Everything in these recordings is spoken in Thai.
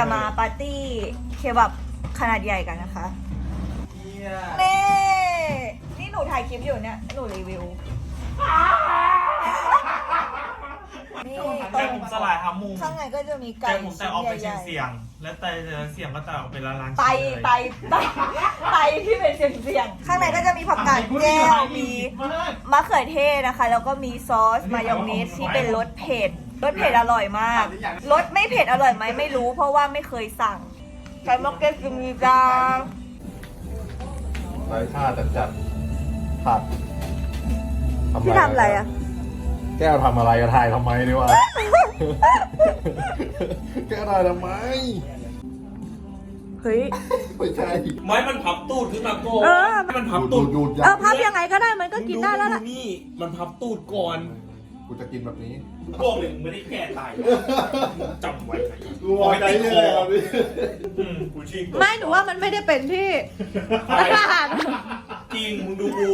จะมาปาร์ตี้เคบับขนาดใหญ่กันนะคะเฮียเน่นี่หนูถ่ายคลิปอยู่เนี่ย หนูรีวิว นี่ตรแต่งผมสลายหามุมข้างในก็จะมีไก่แต่ผมแต่ออกเป็นชิ้นเสียงๆและแต่เสียงก็แต่ออกเป็นละลานไตไตไตไตที่เป็นเสียงเสียงๆข้างในก็จะมีผักกาดแก้วมี มะเขือเทศนะคะ แล้วก็มีซอส มายองเนสที่เป็นรสเผ็ด รสเผ็ดอร่อยมาก รสไม่เผ็ดอร่อยไหมไม่รู้ เพราะว่าไม่เคยสั่งใช้มะเขือเทศมีจางไร้ค่าจัดจัดผัดที่ทำอะไรอะ แก้วทำอะไรอะถ่ายทำไมดีวะ แก้วถ่ายทำไม เฮ้ย ไม่ใช่ ไม้มันพับตูดขึ้นมาก่อนเออ มันพับดูตูดดดูดเออพับยังไงก็ได้มันก็กินได้แล้วมึล่ะงนี่ มันพับตูดก่อน กูจะกินแบบนี้บอกเลยมึงไม่ได้แก่ตายจำไว้นะกูวางใจเลยครับพี่อืมกูชิงไม่หนูว่ามันไม่ได้เป็นที่จริงมึงดูกู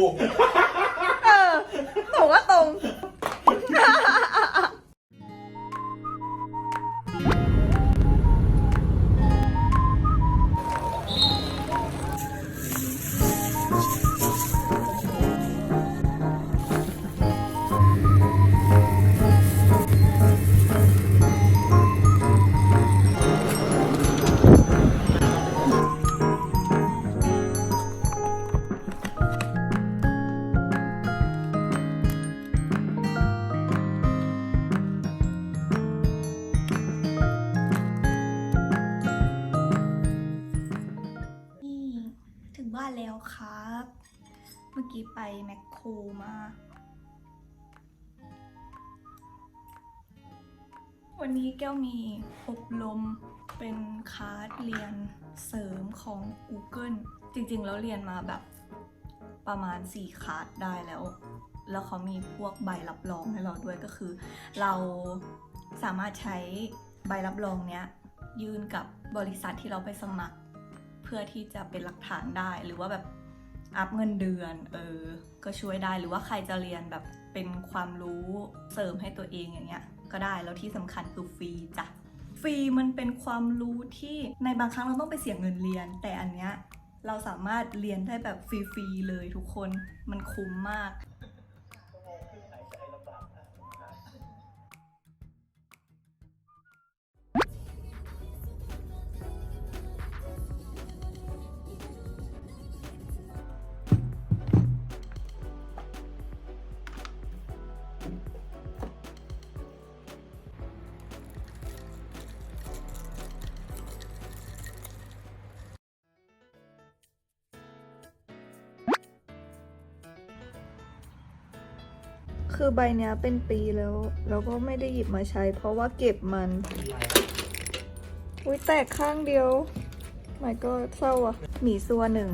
านแล้วครับ เมื่อกี้ไปแมคโครมา วันนี้แก้วมีอบรมเป็นคลาสเรียนเสริมของ Google จริงๆ แล้วเรียนมาแบบประมาณ 4คลาสได้แล้ว แล้วเขามีพวกใบรับรองให้เราด้วยก็คือ เราสามารถใช้ใบรับรองเนี้ย ยื่นกับบริษัทที่เราไปสมัคร เพื่อที่จะเป็นหลักฐานได้หรือว่าแบบอัพเงินเดือนเออก็ช่วยได้หรือว่าใครจะเรียนแบบเป็นความรู้เสริมให้ตัวเองอย่างเงี้ยก็ได้แล้วที่สำคัญคือฟรีจ้ะฟรีมันเป็นความรู้ที่ในบางครั้งเราต้องไปเสียเงินเรียน แต่อันเนี้ยเราสามารถเรียนได้แบบฟรีๆเลยทุกคนมันคุ้มมาก คือใบเนี้ยเป็นปีแล้ว แล้วก็ไม่ได้หยิบมาใช้ เพราะว่าเก็บมัน อุ้ยแตกข้างเดียวไม่ก็เศร้าอะ หมีซัวหนึ่ง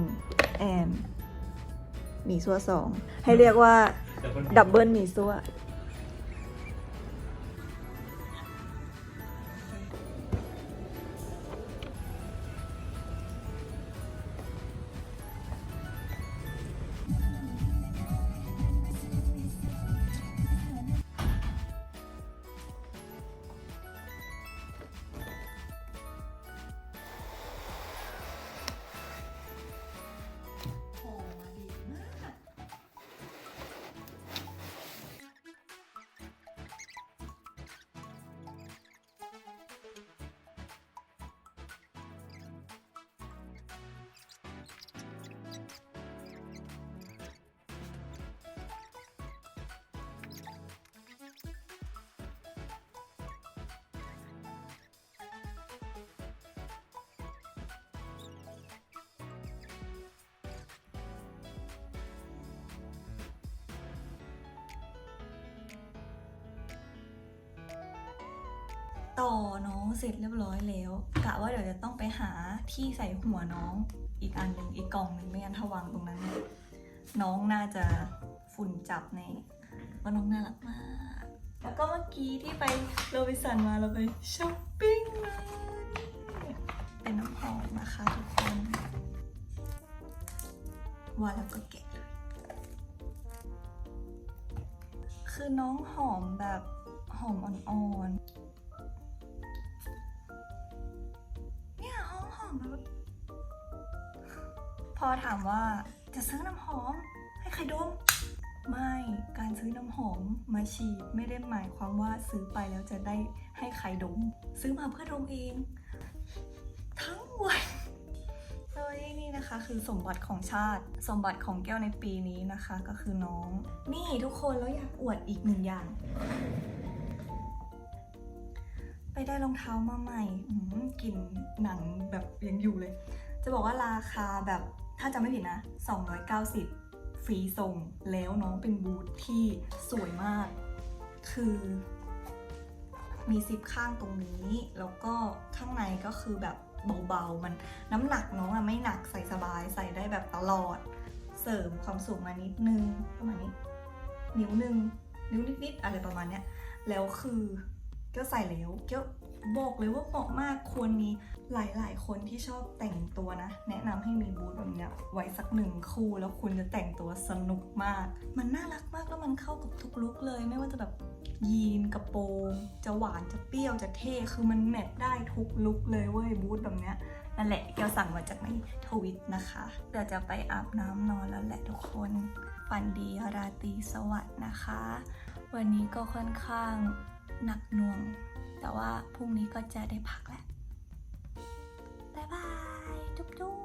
แอนหมีซัวสอง ให้เรียกว่า ดับเบิลหมีซัว Thank you. ต่อน้องเสร็จเรียบร้อยแล้วกะว่าเดี๋ยวจะต้องไปหาที่ใส่หัวน้องอีกอันหนึ่งอีกกล่องหนึ่งไม่งั้นถ้าวางตรงนั้น น้องน่าจะฝุ่นจับในว่าน้องน่ารักมาก แล้วก็เมื่อกี้ที่ไปโรบิสันมาเราไปช้อปปิ้งมาเป็นน้ำหอมนะคะทุกคนว่าแล้วก็แกะเลยคือน้องหอมแบบหอมอ่อนๆ พอถามว่าจะซื้อน้ำหอม ให้ใครดม ไม่การซื้อน้ำหอมมาฉีดไม่ได้หมายความว่าซื้อไปแล้วจะได้ให้ใครดม ซื้อมาเพื่อดมเอง ทั้งวันเฮ้ยนี่นะคะคือสมบัติของชาติ สมบัติของแก้วในปีนี้นะคะก็คือน้อง นี่ทุกคนแล้วอยากอวดอีกหนึ่งอย่าง ไปได้รองเท้ามาใหม่กลิ่นหนังแบบยังอยู่เลย จะบอกว่าราคาแบบ ถ้าจำไม่ผิดนะ 290 ฟรีส่ง แล้วน้องเป็นบูทที่สวยมาก คือมีซิปข้างตรงนี้ แล้วก็ข้างในก็คือแบบเบาๆ มันน้ำหนักน้องอะไม่หนักใส่สบายใส่ได้แบบตลอด เสริมความสูงมานิดนึงประมาณนี้ นิ้วหนึ่งนิ้วนิดๆอะไรประมาณเนี้ย แล้วคือก็ใส่แล้วก็ บอกเลยว่าเหมาะมากควรมีหลายๆ คนที่ชอบแต่งตัวนะ แนะนำให้มีบูธแบบเนี้ยไว้สักหนึ่งคู่ แล้วคุณจะแต่งตัวสนุกมาก มันน่ารักมากแล้วมันเข้ากับทุกลุคเลย ไม่ว่าจะแบบยีนกระโปรงจะหวานจะเปรี้ยวจะเท่คือมันแมทได้ทุกลุคเลยเว้ยบูธแบบเนี้ยนั่นแหละแกวสั่งมาจากในทวิตนะคะเดี๋ยวจะไปอาบน้ำนอนแล้วแหละทุกคนฝันดีราตรีสวัสดิ์นะคะ วันนี้ก็ค่อนข้างหนักหน่วง แต่ว่าพรุ่งนี้ก็จะได้พักแล้วบ๊ายบาย จุ๊บจุ๊บ